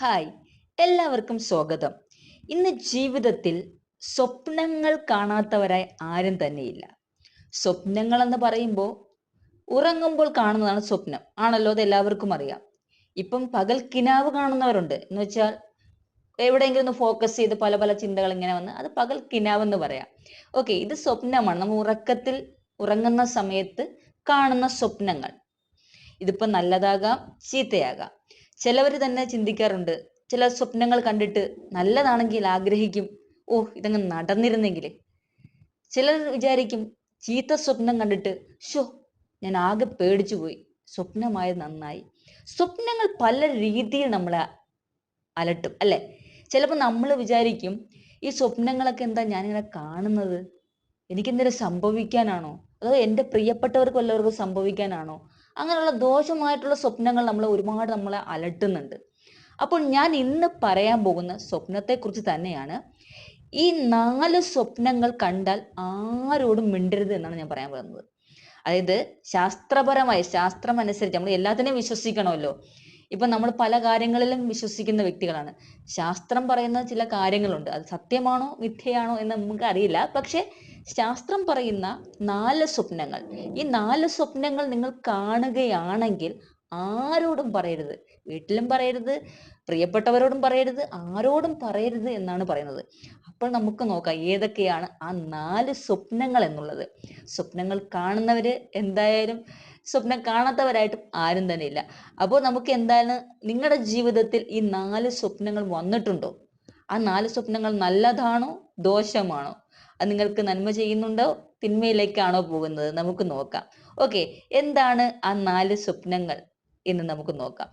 Hi. എല്ലാവർക്കും സ്വാഗതം. ഇന്ന് ജീവിതത്തിൽ സ്വപ്നങ്ങൾ കാണാത്തവരായി ആരും തന്നെയില്ല. സ്വപ്നങ്ങൾ എന്ന് പറയുമ്പോൾ ഉറങ്ങുമ്പോൾ കാണുന്നതാണ് സ്വപ്നം. ആണല്ലോ? അത് എല്ലാവർക്കും അറിയാം. ഇപ്പം പകൽ കിനാവ് കാണുന്നവരുണ്ട്. എന്ന് വെച്ചാൽ എവിടെയെങ്കിലും ഒന്ന് ഫോക്കസ് ചെയ്ത് പല പല ചിന്തകൾ ഇങ്ങനെ വന്ന് അത് പകൽ കിനാവ് എന്ന് പറയാം. ഓക്കെ ഇത് സ്വപ്നമാണ്. നമ്മൾ ഉറക്കത്തിൽ ഉറങ്ങുന്ന സമയത്ത് കാണുന്ന സ്വപ്നങ്ങൾ. ഇതിപ്പോ നല്ലതാകാം ചീത്തയാകാം. ചിലവർ തന്നെ ചിന്തിക്കാറുണ്ട്. ചില സ്വപ്നങ്ങൾ കണ്ടിട്ട് നല്ലതാണെങ്കിൽ ആഗ്രഹിക്കും. ഓ ഇതങ്ങ് നടന്നിരുന്നെങ്കിൽ ചിലർ വിചാരിക്കും ചീത്ത സ്വപ്നം കണ്ടിട്ട് ഷോ ഞാൻ ആകെ പേടിച്ചു പോയി. സ്വപ്നമായത് നന്നായി. സ്വപ്നങ്ങൾ പല രീതിയിൽ നമ്മളെ അലട്ടും അല്ലെ? ചിലപ്പോൾ നമ്മൾ വിചാരിക്കും ഈ സ്വപ്നങ്ങളൊക്കെ എന്താ ഞാനിങ്ങനെ കാണുന്നത്? എനിക്കെന്തെങ്കിലും സംഭവിക്കാനാണോ? അതോ എന്റെ പ്രിയപ്പെട്ടവർക്ക് വല്ലവർക്കും സംഭവിക്കാനാണോ? അങ്ങനെയുള്ള ദോഷമായിട്ടുള്ള സ്വപ്നങ്ങൾ നമ്മളെ ഒരുപാട് നമ്മളെ അലട്ടുന്നുണ്ട്. അപ്പോൾ ഞാൻ ഇന്ന് പറയാൻ പോകുന്ന സ്വപ്നത്തെക്കുറിച്ച് തന്നെയാണ്. ഈ നാല് സ്വപ്നങ്ങൾ കണ്ടാൽ ആരോടും മിണ്ടരുത് എന്നാണ് ഞാൻ പറയാൻ പോകുന്നത്. അതായത് ശാസ്ത്രപരമായി ശാസ്ത്രം അനുസരിച്ച് നമ്മൾ എല്ലാത്തിനെയും വിശ്വസിക്കണമല്ലോ. ഇപ്പൊ നമ്മൾ പല കാര്യങ്ങളിലും വിശ്വസിക്കുന്ന വ്യക്തികളാണ്. ശാസ്ത്രം പറയുന്ന ചില കാര്യങ്ങളുണ്ട്. അത് സത്യമാണോ മിഥ്യയാണോ എന്ന് നമുക്ക് അറിയില്ല പക്ഷെ ശാസ്ത്രം പറയുന്ന നാല് സ്വപ്നങ്ങൾ. ഈ നാല് സ്വപ്നങ്ങൾ നിങ്ങൾ കാണുകയാണെങ്കിൽ ആരോടും പറയരുത്. വീട്ടിലും പറയരുത് പ്രിയപ്പെട്ടവരോടും പറയരുത് ആരോടും പറയരുത് എന്നാണ് പറയുന്നത്. അപ്പോൾ നമുക്ക് നോക്കാം ഏതൊക്കെയാണ് ആ നാല് സ്വപ്നങ്ങൾ എന്നുള്ളത്. സ്വപ്നങ്ങൾ കാണുന്നവര് എന്തായാലും സ്വപ്നം കാണാത്തവരായിട്ടും ആരും തന്നെ ഇല്ല. അപ്പോൾ നമുക്ക് എന്താണ് നിങ്ങളുടെ ജീവിതത്തിൽ ഈ നാല് സ്വപ്നങ്ങൾ വന്നിട്ടുണ്ടോ? ആ നാല് സ്വപ്നങ്ങൾ നല്ലതാണോ? ദോഷമാണോ? അത് നിങ്ങൾക്ക് നന്മ ചെയ്യുന്നുണ്ടോ? തിന്മയിലേക്കാണോ പോകുന്നത്? നമുക്ക് നോക്കാം. ഓക്കെ എന്താണ് ആ നാല് സ്വപ്നങ്ങൾ എന്ന് നമുക്ക് നോക്കാം.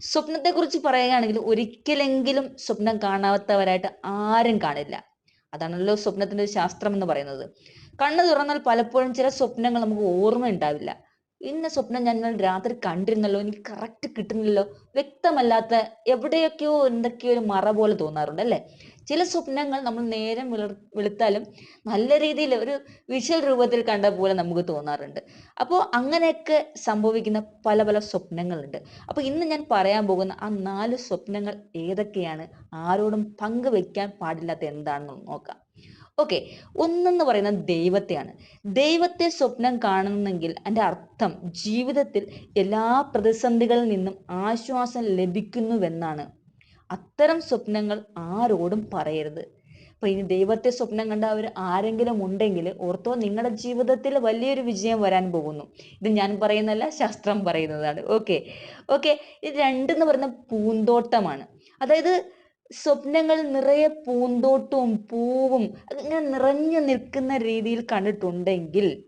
സ്വപ്നത്തെക്കുറിച്ച് പറയുകയാണെങ്കിൽ ഒരിക്കലെങ്കിലും സ്വപ്നം കാണാത്തവരായിട്ട് ആരും കാണില്ല. അതാണല്ലോ സ്വപ്നത്തിന്റെ ശാസ്ത്രം എന്ന് പറയുന്നത്. കണ്ണു തുറന്നാൽ പലപ്പോഴും ചില സ്വപ്നങ്ങൾ നമുക്ക് ഓർമ്മ ഉണ്ടാവില്ല ഇന്ന സ്വപ്നം ഞാൻ ഇന്നലെ രാത്രി കണ്ടിരുന്നല്ലോ എനിക്ക് കറക്റ്റ് കിട്ടുന്നില്ലല്ലോ. വ്യക്തമല്ലാത്ത എവിടെയൊക്കെയോ എന്തൊക്കെയോ ഒരു മറ പോലെ തോന്നാറുണ്ട് അല്ലേ? ചില സ്വപ്നങ്ങൾ നമ്മൾ നേരം വിളർ വെളുത്താലും നല്ല രീതിയിൽ ഒരു വിഷ്വൽ രൂപത്തിൽ കണ്ട പോലെ നമുക്ക് തോന്നാറുണ്ട്. അപ്പോൾ അങ്ങനെയൊക്കെ സംഭവിക്കുന്ന പല പല സ്വപ്നങ്ങളുണ്ട്. അപ്പോൾ ഇന്ന് ഞാൻ പറയാൻ പോകുന്ന ആ നാല് സ്വപ്നങ്ങൾ ഏതൊക്കെയാണ്? ആരോടും പങ്കുവെക്കാൻ പാടില്ലാത്ത എന്താണെന്ന് നോക്കാം. ഓക്കെ ഒന്നെന്ന് പറയുന്നത് ദൈവത്തെയാണ്. ദൈവത്തെ സ്വപ്നം കാണുന്നെങ്കിൽ എന്റെ അർത്ഥം ജീവിതത്തിൽ എല്ലാ പ്രതിസന്ധികളിൽ നിന്നും ആശ്വാസം ലഭിക്കുന്നുവെന്നാണ്. അത്തരം സ്വപ്നങ്ങൾ ആരോടും പറയരുത്. അപ്പോൾ ഇനി ദൈവത്തെ സ്വപ്നം കണ്ട അവർ ആരെങ്കിലും ഉണ്ടെങ്കിൽ ഓർത്തോ നിങ്ങളുടെ ജീവിതത്തിൽ വലിയൊരു വിജയം വരാൻ പോകുന്നു. ഇത് ഞാൻ പറയുന്നതല്ല ശാസ്ത്രം പറയുന്നതാണ്. ഓക്കെ ഓക്കെ ഇത് രണ്ടെന്ന് പറയുന്ന പൂന്തോട്ടമാണ്. അതായത് സ്വപ്നങ്ങൾ നിറയെ പൂന്തോട്ടവും പൂവും അതിങ്ങനെ നിറഞ്ഞു നിൽക്കുന്ന രീതിയിൽ കണ്ടിട്ടുണ്ടെങ്കിൽ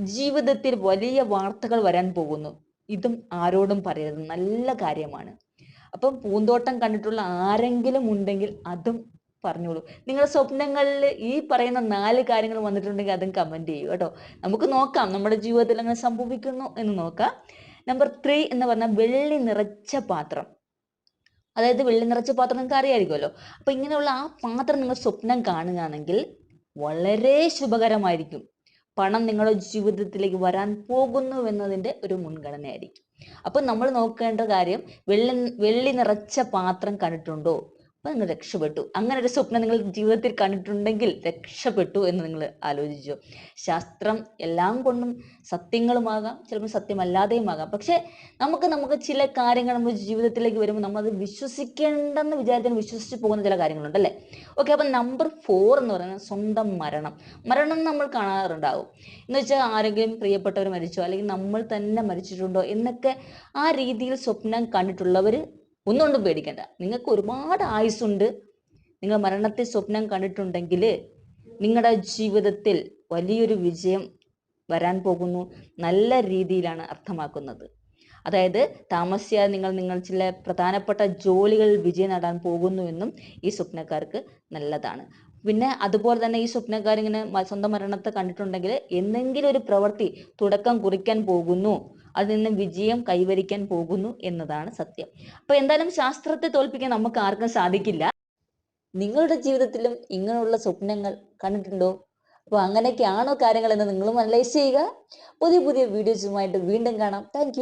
ജീവിതത്തിൽ വലിയ വാർത്തകൾ വരാൻ പോകുന്നു. ഇതും ആരോടും പറയരുത്. നല്ല കാര്യമാണ്. അപ്പം പൂന്തോട്ടം കണ്ടിട്ടുള്ള ആരെങ്കിലും ഉണ്ടെങ്കിൽ അതും പറഞ്ഞോളൂ. നിങ്ങളുടെ സ്വപ്നങ്ങളിൽ ഈ പറയുന്ന നാല് കാര്യങ്ങൾ വന്നിട്ടുണ്ടെങ്കിൽ അതും കമന്റ് ചെയ്യൂ കേട്ടോ. നമുക്ക് നോക്കാം. നമ്മുടെ ജീവിതത്തിൽ അങ്ങനെ സംഭവിക്കുന്നു എന്ന് നോക്കാം. നമ്പർ ത്രീ എന്ന് പറഞ്ഞാൽ വെള്ളി നിറച്ച പാത്രം. അതായത് വെള്ളി നിറച്ച പാത്രം നിങ്ങൾക്ക് അറിയാമായിരിക്കുമല്ലോ അപ്പൊ ഇങ്ങനെയുള്ള ആ പാത്രം നിങ്ങൾ സ്വപ്നം കാണുകയാണെങ്കിൽ വളരെ ശുഭകരമായിരിക്കും. പണം നിങ്ങളുടെ ജീവിതത്തിലേക്ക് വരാൻ പോകുന്നു എന്നതിന്റെ ഒരു മുൻഗണനയായിരിക്കും. അപ്പൊ നമ്മൾ നോക്കേണ്ട കാര്യം വെള്ളി വെള്ളി നിറച്ച പാത്രം കണ്ടിട്ടുണ്ടോ? അപ്പൊ നിങ്ങൾ രക്ഷപ്പെട്ടു. അങ്ങനെ ഒരു സ്വപ്നം നിങ്ങൾ ജീവിതത്തിൽ കണ്ടിട്ടുണ്ടെങ്കിൽ രക്ഷപ്പെട്ടു എന്ന് നിങ്ങൾ ആലോചിച്ചു. ശാസ്ത്രം എല്ലാം കൊണ്ടും സത്യങ്ങളുമാകാം ചിലപ്പോൾ സത്യമല്ലാതെയും ആകാം. പക്ഷെ നമുക്ക് നമുക്ക് ചില കാര്യങ്ങൾ നമ്മുടെ ജീവിതത്തിലേക്ക് വരുമ്പോൾ നമ്മൾ അത് വിശ്വസിക്കേണ്ടെന്ന് വിചാരിച്ചാൽ വിശ്വസിച്ച് പോകുന്ന ചില കാര്യങ്ങളുണ്ട് അല്ലേ? ഓക്കെ അപ്പൊ നമ്പർ ഫോർ എന്ന് പറയുന്നത് സ്വന്തം മരണം. മരണം നമ്മൾ കാണാറുണ്ടാവും. എന്ന് വെച്ചാൽ ആരെങ്കിലും പ്രിയപ്പെട്ടവർ മരിച്ചോ അല്ലെങ്കിൽ നമ്മൾ തന്നെ മരിച്ചിട്ടുണ്ടോ എന്നൊക്കെ ആ രീതിയിൽ സ്വപ്നം കണ്ടിട്ടുള്ളവർ ഒന്നുകൊണ്ടും പേടിക്കണ്ട. നിങ്ങൾക്ക് ഒരുപാട് ആയുസ്സുണ്ട്. നിങ്ങൾ മരണത്തെ സ്വപ്നം കണ്ടിട്ടുണ്ടെങ്കിൽ നിങ്ങളുടെ ജീവിതത്തിൽ വലിയൊരു വിജയം വരാൻ പോകുന്നു. നല്ല രീതിയിലാണ് അർത്ഥമാക്കുന്നത്. അതായത് താമസിയാതെ നിങ്ങൾ നിങ്ങൾ ചില പ്രധാനപ്പെട്ട ജോലികളിൽ വിജയം നേടാൻ പോകുന്നു എന്നും ഈ സ്വപ്നക്കാർക്ക് നല്ലതാണ്. പിന്നെ അതുപോലെ തന്നെ ഈ സ്വപ്നക്കാരിങ്ങനെ സ്വന്തം മരണത്തെ കണ്ടിട്ടുണ്ടെങ്കിൽ എന്തെങ്കിലും ഒരു പ്രവൃത്തി തുടക്കം കുറിക്കാൻ പോകുന്നു. അതിൽ നിന്ന് വിജയം കൈവരിക്കാൻ പോകുന്നു എന്നതാണ് സത്യം. അപ്പൊ എന്തായാലും ശാസ്ത്രത്തെ തോൽപ്പിക്കാൻ നമുക്ക് ആർക്കും സാധിക്കില്ല. നിങ്ങളുടെ ജീവിതത്തിലും ഇങ്ങനെയുള്ള സ്വപ്നങ്ങൾ കണ്ടിട്ടുണ്ടോ? അപ്പോൾ അങ്ങനെയൊക്കെയാണോ കാര്യങ്ങൾ എന്ന് നിങ്ങളും അനലൈസ് ചെയ്യുക. പുതിയ പുതിയ വീഡിയോസുമായിട്ട് വീണ്ടും കാണാം. താങ്ക്